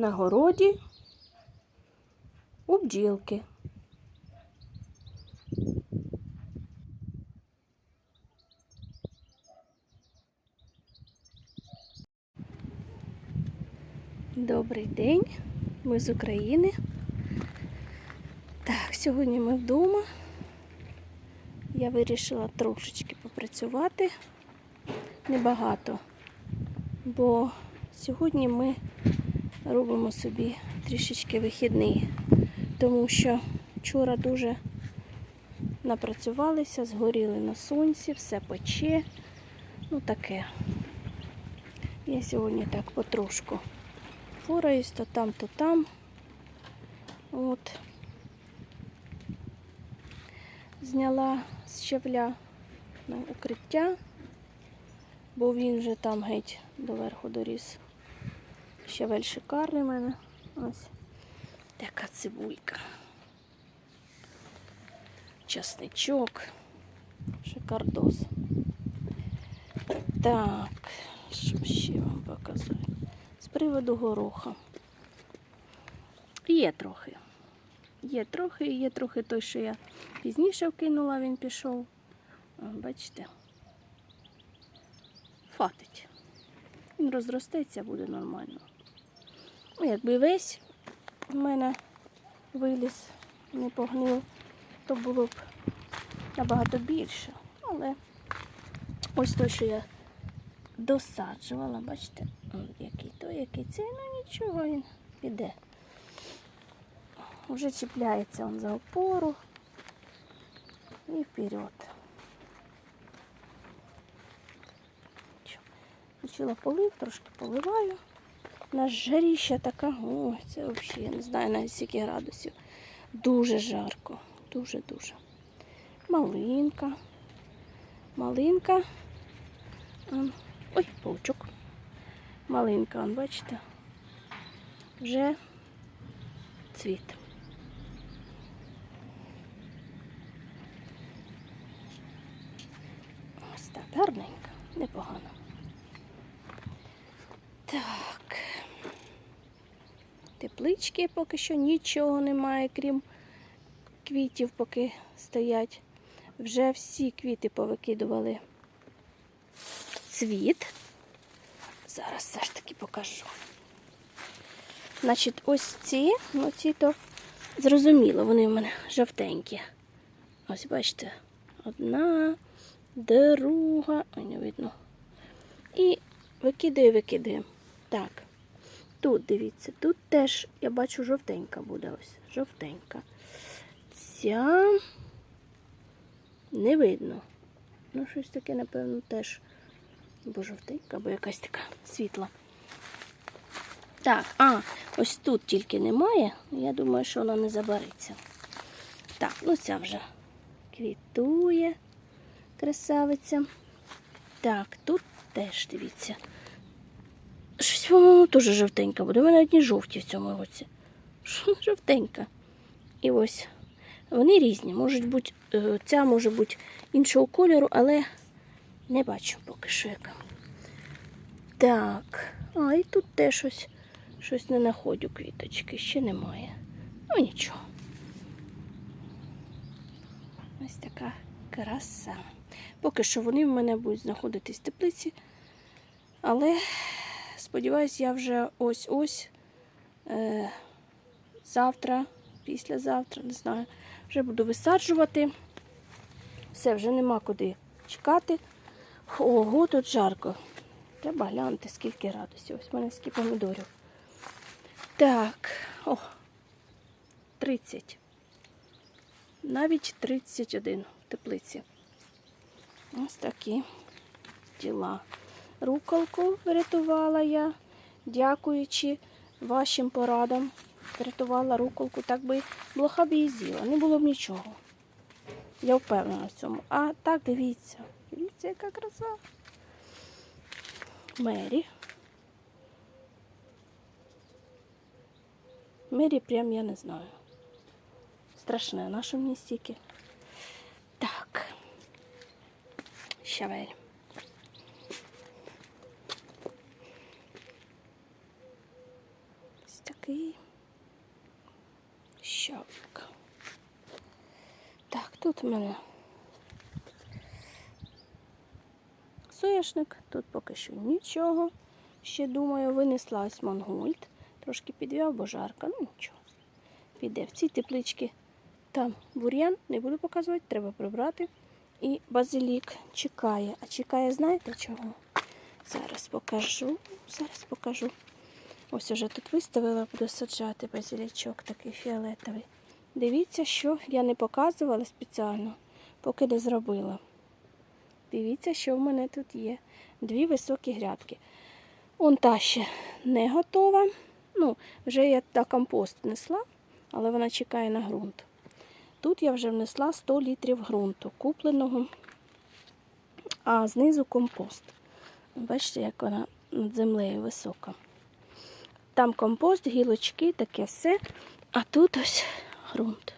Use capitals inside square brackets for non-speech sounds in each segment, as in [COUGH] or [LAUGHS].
на городі у бджілки. Добрий день, ми з України. Так, сьогодні ми вдома. Я вирішила трошечки попрацювати, небагато, бо сьогодні ми робимо собі трішечки вихідний, тому що вчора дуже напрацювалися, згоріли на сонці, все пече, ну таке. Я сьогодні так потрошку фораюсь то там, то там. От. Зняла з щавля на укриття, бо він вже там геть доверху доріс. Щавель шикарний в мене. Ось така цибулька. Часничок. Шикардос. Так, що ще вам показати? З приводу гороха. Є трохи. Є трохи, є трохи той, що я пізніше вкинула, він пішов. Бачите? Фатить. Він розростеться, буде нормально. Ну, якби весь в мене виліз, не погнив, то було б набагато більше. Але ось той, що я досаджувала, бачите, який той, який цей, ну нічого він піде. Вже чіпляється он за опору і вперед. Почала полив, трошки поливаю. Нас жаріща така, о, це взагалі, я не знаю навіть скільки градусів. Дуже жарко, дуже-дуже. Малинка. Малинка. Ой, паучок. Малинка, он, бачите, вже цвіт. Ось так, гарненько, непогано. Так. Теплички поки що нічого немає, крім квітів, поки стоять. Вже всі квіти повикидували цвіт. Зараз все ж таки покажу. Значить, ось ці, ну ці то зрозуміло, вони в мене жовтенькі. Ось бачите, одна, друга, ой, не видно. І викидаю, викидаю. Так, тут дивіться, тут теж я бачу жовтенька буде ось. Жовтенька. Ця не видно. Ну, щось таке, напевно, теж. Бо жовтенька, або якась така світла. Так, а, ось тут тільки немає. Я думаю, що вона не забариться. Так, ну ця вже квітує красавиця. Так, тут теж дивіться. По-моєму, теж жовтенька буде. У мене одні жовті в цьому році. [LAUGHS] Жовтенька. І ось вони різні. Можуть бути, е, ця може бути іншого кольору, але не бачу поки що яка. Так, а і тут теж щось, щось не знаходжу квіточки, ще немає. Ну нічого. Ось така краса. Поки що вони в мене будуть знаходитись в теплиці. Але сподіваюсь, я вже ось-ось е, завтра, післязавтра, не знаю, вже буду висаджувати. Все, вже нема куди чекати. Ого, тут жарко. Треба глянути, скільки градусів. Ось в мене скільки помідорів. Так, о, 30. Навіть 31 в теплиці. Ось такі діла. Руколку врятувала я, дякуючи вашим порадам. Врятувала руколку, так би блоха б її з'їла, не було б нічого. Я впевнена в цьому. А так дивіться. Дивіться, яка краса. Мері. Мері прям я не знаю. Страшне, наше мені стільки. Так. Щавель. Ось так. такий щавик. У мене соняшник, тут поки що нічого. Ще думаю, винесла ось мангольд. Трошки підв'яв, бо жарко, ну нічого. Піде в ці теплички. Там бур'ян, не буду показувати, треба прибрати. І базилік чекає. А чекає, знаєте чого? Зараз покажу. Зараз покажу. Ось уже тут виставила, буду саджати базилічок такий фіолетовий. Дивіться, що я не показувала спеціально, поки не зробила. Дивіться, що в мене тут є. Дві високі грядки. Он та ще не готова. Ну, вже я та компост внесла, але вона чекає на ґрунт. Тут я вже внесла 100 літрів ґрунту, купленого, а знизу компост. Бачите, як вона над землею висока. Там компост, гілочки, таке все. А тут ось ґрунт.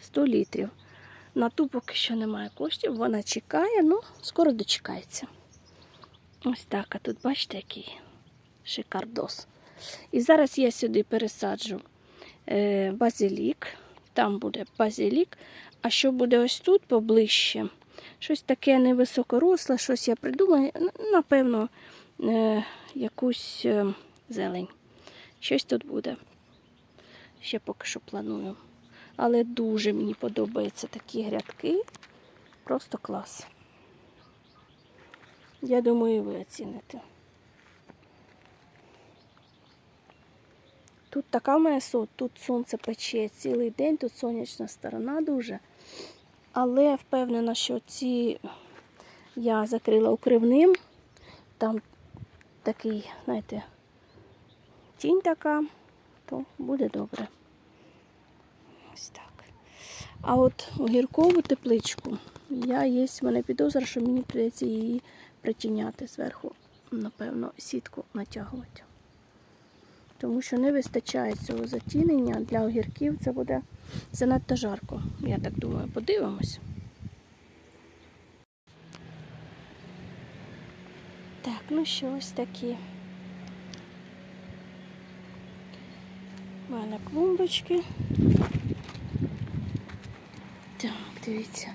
100 літрів. На ту поки що немає коштів, вона чекає, ну, скоро дочекається. Ось так, а тут бачите, який шикардос. І зараз я сюди пересаджу е, базилік. Там буде базилік. А що буде ось тут поближче? Щось таке невисокоросле, щось я придумаю. Напевно, е, якусь е, зелень. Щось тут буде. Ще поки що планую. Але дуже мені подобаються такі грядки. Просто клас. Я думаю, ви оціните. Тут така моя сот, тут сонце пече цілий день, тут сонячна сторона дуже. Але впевнена, що ці я закрила укривним. Там такий, знаєте, тінь така, то буде добре. Ось так. А от огіркову тепличку я є, в мене підозра, що мені прийдеться її притіняти зверху, напевно, сітку натягувати. Тому що не вистачає цього затінення для огірків. Це буде занадто жарко. Я так думаю, подивимось. Так, ну що ось такі. У мене клумбочки. Так, дивіться.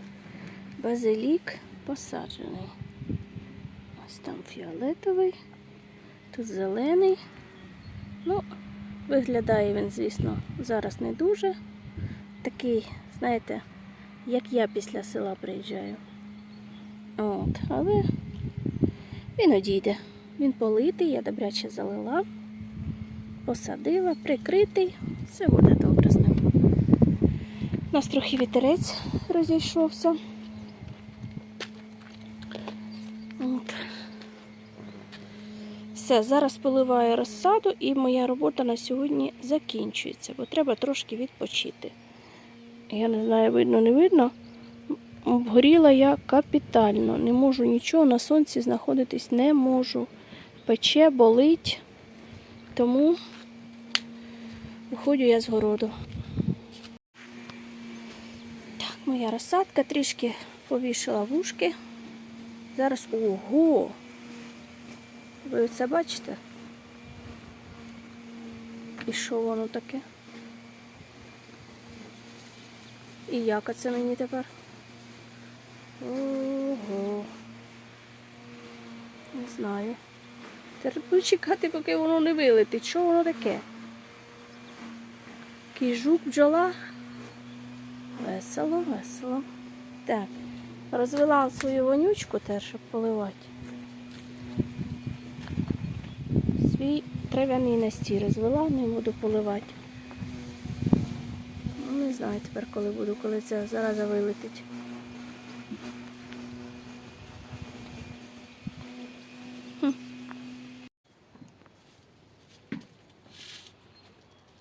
Базилік посаджений. Ось там фіолетовий, тут зелений. Ну, виглядає він, звісно, зараз не дуже. Такий, знаєте, як я після села приїжджаю. От, але він одійде. Він политий, я добряче залила, посадила, прикритий, все буде добре з ним. У нас трохи вітерець розійшовся. От. Все, зараз поливаю розсаду і моя робота на сьогодні закінчується, бо треба трошки відпочити. Я не знаю, видно, не видно. Обгоріла я капітально. Не можу нічого, на сонці знаходитись не можу. Пече, болить. Тому виходжу я з городу. Так, моя розсадка трішки повішала вушки. Зараз ого! Ви це бачите? І що воно таке? І як це мені тепер? Ого. Не знаю. Треба чекати, поки воно не вилетить. Що воно таке? Який жук бджола? Весело, весело. Так, розвела свою вонючку теж, щоб поливати. Свій трав'яний настій розвела, не буду поливати. Ну, не знаю тепер, коли буду, коли ця зараза вилетить. Хм.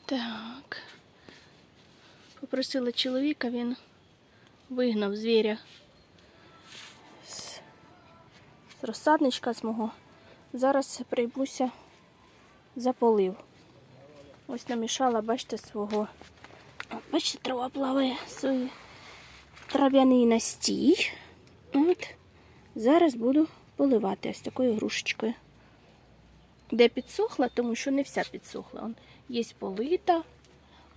Так. Попросила чоловіка, він вигнав звіря з, розсадничка з мого. Зараз приймуся за полив. Ось намішала, бачите, свого. Бачите, трава плаває свій трав'яний настій. От. Зараз буду поливати ось такою грушечкою. де підсохла, тому що не вся підсохла. Є полита,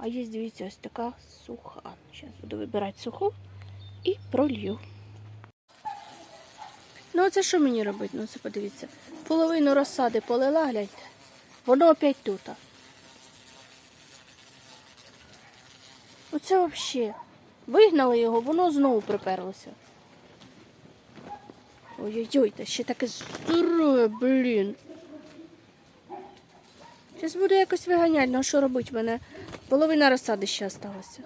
а є, дивіться, ось така суха. Зараз буду вибирати суху і пролью. Ну, це що мені робити? Ну, це подивіться. Половину розсади полила, гляньте. Воно опять тут. Оце взагалі. Вигнали його, воно знову приперлося. Ой-ой-ой, та ще таке здорове, блін. Зараз буду якось виганяти, ну що робити? Мене половина розсади ще залишилася.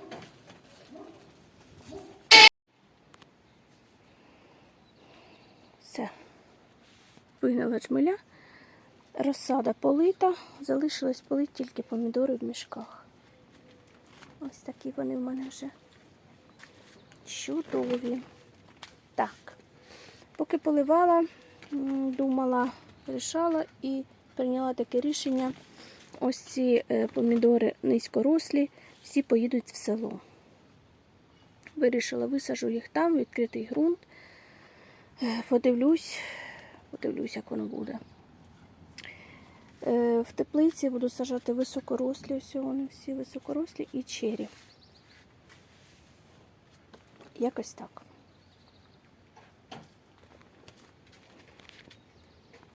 Все. Вигнала чмеля. Розсада полита. Залишилось полити тільки помідори в мішках. Ось такі вони в мене вже чудові. Так. Поки поливала, думала, рішала і прийняла таке рішення. Ось ці е, помідори низькорослі, всі поїдуть в село. Вирішила, висажу їх там, відкритий ґрунт. Е, Подивлюсь, подивлюсь, як воно буде. Е, В теплиці буду сажати високорослі, ось вони всі високорослі і чері. Якось так.